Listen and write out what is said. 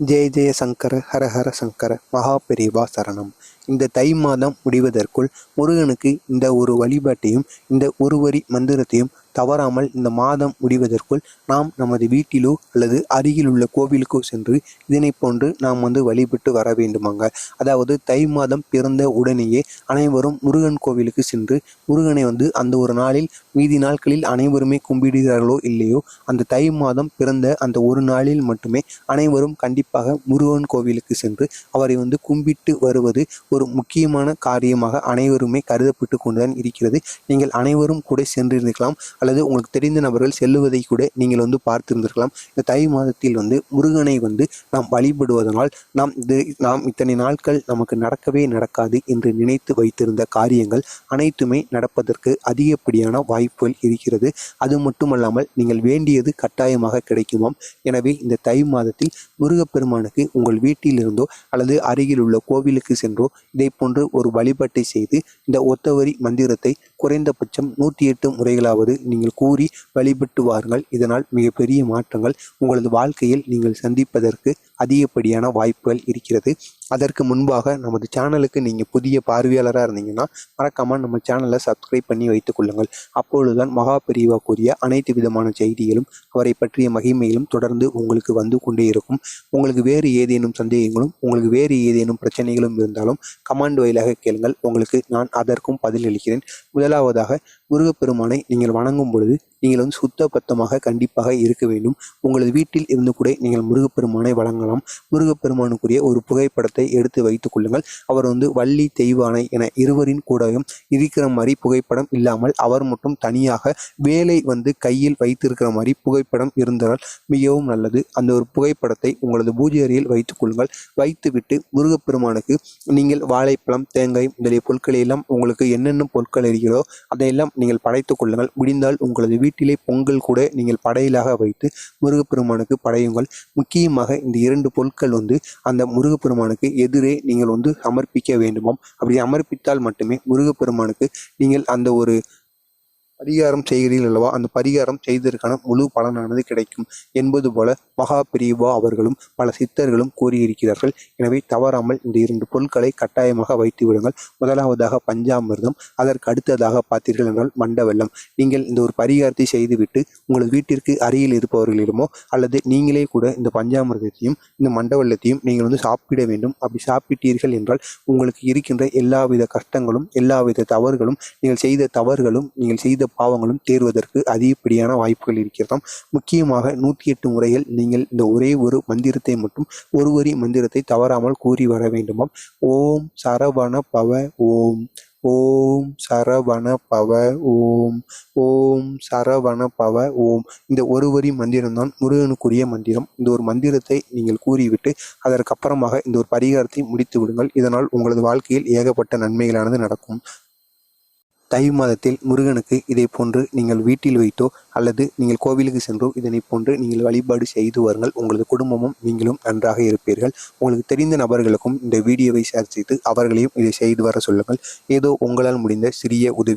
ஜெய ஜெய சங்கர ஹர ஹர சங்கர மகா பெரிவா சரணம். இந்த தை மாதம் முடிவதற்குள் முருகனுக்கு இந்த ஒரு வழிபாட்டையும் இந்த ஒரு வரி மந்திரத்தையும் தவறாமல் இந்த மாதம் முடிவதற்குள் நாம் நமது வீட்டிலோ அல்லது அருகில் உள்ள கோவிலுக்கோ சென்று இதனை போன்று நாம் வந்து வழிபட்டு வர வேண்டுமாங்க. அதாவது தை மாதம் பிறந்த உடனேயே அனைவரும் முருகன் கோவிலுக்கு சென்று முருகனை வந்து அந்த ஒரு நாளில் மீதி நாட்களில் அனைவருமே கும்பிடுகிறார்களோ இல்லையோ அந்த தை மாதம் பிறந்த அந்த ஒரு நாளில் மட்டுமே அனைவரும் கண்டிப்பாக முருகன் கோவிலுக்கு சென்று அவரை வந்து கும்பிட்டு வருவது ஒரு முக்கியமான காரியமாக அனைவருமே கருதப்பட்டு கொண்டுதான் இருக்கிறது. நீங்கள் அனைவரும் கூட சென்றிருக்கலாம் அல்லது உங்களுக்கு தெரிந்த நபர்கள் செல்லுவதை கூட நீங்கள் வந்து பார்த்திருந்திருக்கலாம். இந்த தை மாதத்தில் வந்து முருகனை வந்து நாம் வழிபடுவதனால் நாம் இது நாம் இத்தனை நாட்கள் நமக்கு நடக்கவே நடக்காது என்று நினைத்து வைத்திருந்த காரியங்கள் அனைத்துமே நடப்பதற்கு அதிகப்படியான வாய்ப்புகள் இருக்கிறது. அது மட்டுமல்லாமல் நீங்கள் வேண்டியது கட்டாயமாக கிடைக்குமாம். எனவே இந்த தை மாதத்தில் முருகப்பெருமானுக்கு உங்கள் வீட்டிலிருந்தோ அல்லது அருகில் உள்ள கோவிலுக்கு சென்றோ இதை போன்று ஒரு வழிபாட்டை செய்து இந்த ஒத்தவரி மந்திரத்தை குறைந்தபட்சம் நூற்றி எட்டு முறைகளாவது நீங்கள் கூறி வழிபட்டு வாருங்கள். இதனால் மிகப்பெரிய மாற்றங்கள் உங்களது வாழ்க்கையில் நீங்கள் சந்திப்பதற்கு அதிகப்படியான வாய்ப்புகள் இருக்கிறது. அதற்கு முன்பாக நமது சேனலுக்கு நீங்கள் புதிய பார்வையாளராக இருந்தீங்கன்னா மறக்காமல் நம்ம சேனலை சப்ஸ்கிரைப் பண்ணி வைத்துக் கொள்ளுங்கள். அப்பொழுதுதான் மகா பிரிவா கூறிய அனைத்து விதமான செய்திகளும் அவரை பற்றிய மகிமையிலும் தொடர்ந்து உங்களுக்கு வந்து கொண்டே இருக்கும். உங்களுக்கு வேறு ஏதேனும் சந்தேகங்களும் உங்களுக்கு வேறு ஏதேனும் பிரச்சனைகளும் இருந்தாலும் கமாண்ட் வாயிலாக கேளுங்கள். உங்களுக்கு நான் அதற்கும் பதிலளிக்கிறேன். முதலாவதாக முருகப்பெருமானை நீங்கள் வணங்கும் பொழுது நீங்கள் வந்து சுத்த பத்தமாக கண்டிப்பாக இருக்க வேண்டும். உங்களது வீட்டில் இருந்து கூட நீங்கள் முருகப்பெருமானை வழங்கலாம். முருகப்பெருமானுக்குரிய ஒரு புகைப்படத்தை எடுத்து வைத்துக் கொள்ளுங்கள். அவர் வந்து வள்ளி தெய்வானை என இருவரின் கூடவும் இருக்கிற மாதிரி புகைப்படம் இல்லாமல் அவர் மட்டும் தனியாக வேலை வந்து கையில் வைத்திருக்கிற மாதிரி புகைப்படம் இருந்தால் மிகவும் நல்லது. அந்த ஒரு புகைப்படத்தை உங்களது பூஜை அறையில் வைத்துக் கொள்ளுங்கள். வைத்துவிட்டு முருகப்பெருமானுக்கு நீங்கள் வாழைப்பழம் தேங்காய் முதலிய பொருட்களை எல்லாம் உங்களுக்கு என்னென்ன பொருட்கள் இருக்கிறதோ அதையெல்லாம் நீங்கள் படைத்துக் கொள்ளுங்கள். முடிந்தால் உங்களது வீட்டு வீட்டிலே பொங்கல் கூட நீங்கள் படையலாக வைத்து முருகப்பெருமானுக்கு படையுங்கள். முக்கியமாக இந்த இரண்டு பொருட்கள் வந்து அந்த முருகப்பெருமானுக்கு எதிரே நீங்கள் வந்து சமர்ப்பிக்க வேண்டுமாம். அப்படி சமர்ப்பித்தால் மட்டுமே முருகப்பெருமானுக்கு நீங்கள் அந்த ஒரு பரிகாரம் செய்கிறீர்கள் அல்லவா? அந்த பரிகாரம் செய்ததற்கான முழு பலனானது கிடைக்கும். என்பது போல மகா பிரிவா அவர்களும் பல சித்தர்களும் கூறியிருக்கிறார்கள். எனவே தவறாமல் இந்த இரண்டு பொருட்களை கட்டாயமாக வைத்து விடுங்கள். முதலாவதாக பஞ்சாமிர்தம் அதற்கு அடுத்ததாக பார்த்தீர்கள் என்றால் மண்ட வெள்ளம். நீங்கள் இந்த ஒரு பரிகாரத்தை செய்துவிட்டு உங்கள் வீட்டிற்கு அருகில் இருப்பவர்களிடமோ அல்லது நீங்களே கூட இந்த பஞ்சாமிர்தத்தையும் இந்த மண்ட வெள்ளத்தையும் நீங்கள் வந்து சாப்பிட வேண்டும். அப்படி சாப்பிட்டீர்கள் என்றால் உங்களுக்கு இருக்கின்ற எல்லாவித கஷ்டங்களும் எல்லாவித தவறுகளும் நீங்கள் செய்த தவறுகளும் நீங்கள் செய்த பாவங்களும் தேர்வதற்கு அதிகப்படியான வாய்ப்புகள் இருக்கிறதாம். முக்கியமாக நூற்றி எட்டு முறைகள் நீங்கள் இந்த ஒரே ஒரு மந்திரத்தை மட்டும் ஒரு வரி மந்திரத்தை தவறாமல் கூறி வர வேண்டுமாம். ஓம் சரவண பவ ஓம் ஓம் சரவண பவ ஓம் ஓம் சரவண பவ ஓம். இந்த ஒரு வரி மந்திரம்தான் முருகனுக்குரிய மந்திரம். இந்த ஒரு மந்திரத்தை நீங்கள் கூறிவிட்டு அதற்கப்புறமாக இந்த ஒரு பரிகாரத்தை முடித்து விடுங்கள். இதனால் உங்களது வாழ்க்கையில் ஏகப்பட்ட நன்மைகளானது நடக்கும். தை மாதத்தில் முருகனுக்கு இதை போன்று நீங்கள் வீட்டில் வைத்தோ அல்லது நீங்கள் கோவிலுக்கு சென்றோ இதனை போன்று நீங்கள் வழிபாடு செய்து வாருங்கள். உங்களது குடும்பமும் நீங்களும் நன்றாக இருப்பீர்கள். உங்களுக்கு தெரிந்த நபர்களுக்கும் இந்த வீடியோவை ஷேர் செய்து அவர்களையும் இதை செய்து வர சொல்லுங்கள். ஏதோ உங்களால் முடிந்த சிறிய உதவி